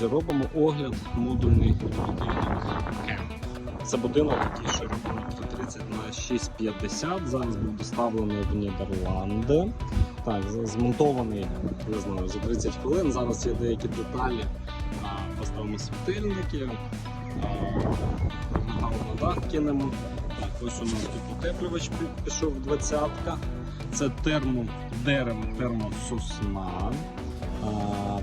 Друзі, робимо огляд модульний Camp. Це будинок, який шириною 330 на 650. Зараз був доставлений в Нідерланди. Так, змонтований, не знаю, за 30 хвилин. Зараз є деякі деталі. Поставимо світильники, на дах кинемо. Так, ось у нас тут утеплювач пішов 20-ка. Це термо дерево, термососна.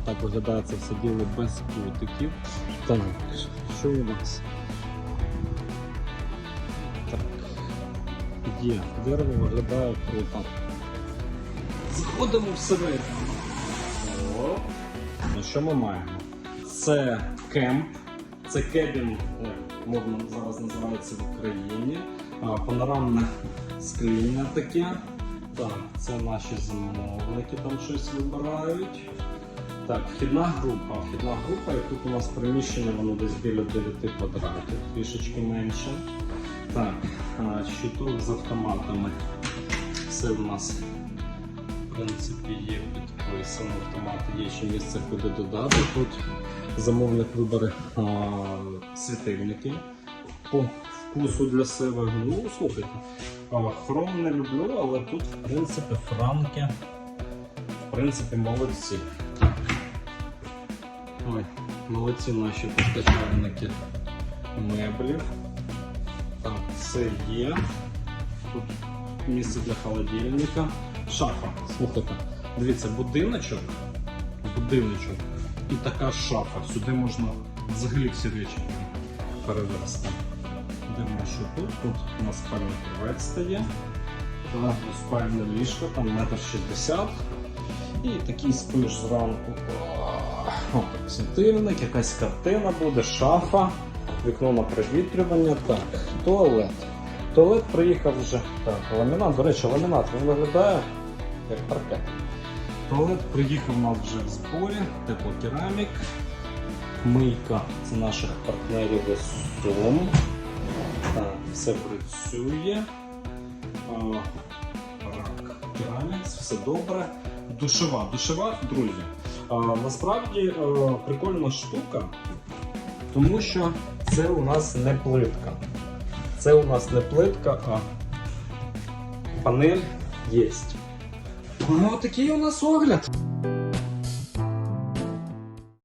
Так виглядає це все діло без кутиків. Так, що у нас? Так. Є. Дерево виглядає круто. Заходимо всередину. Ну, що ми маємо? Це кемп, це кебін, ой, мовно зараз називається в Україні. Панорамне скління таке. Так, це наші замовники там щось вибирають. Так, вхідна група. Вхідна група, і тут у нас приміщення, воно десь біля 9 квадратів, трішечки менше. Так, щиток з автоматами. Все в нас в принципі є підписано. Автомати є ще місце, куди додати. Тут замовник вибере світильники по вкусу для себе. Ну, слухайте. Хром не люблю, але тут, в принципі, франки. В принципі, молодці. Ой, молодці наші постачальники меблів. Так, це є. Тут місце для холодильника. Шафа. Слухайте, дивіться, будиночок. Будиночок. І така шафа. Сюди можна взагалі всі речі перевезти. Дивимо, що тут. Тут у нас спальний кровець стає. Та спальне ліжко, там метр шістдесят. І такий спиш зранку. Світильник, якась картина буде, шафа, вікно на провітрювання. Так, туалет. Туалет приїхав вже. Так, ламінат. До речі, ламінат він виглядає як паркет. Туалет приїхав у нас вже в зборі, теплокерамік. Мийка це наших партнерів із Сум. Все працює. Рак все добре. Душева. Душева, друзі. Насправді прикольна штука, тому що це у нас не плитка. Це у нас не плитка, а панель є. Ну, такий у нас огляд.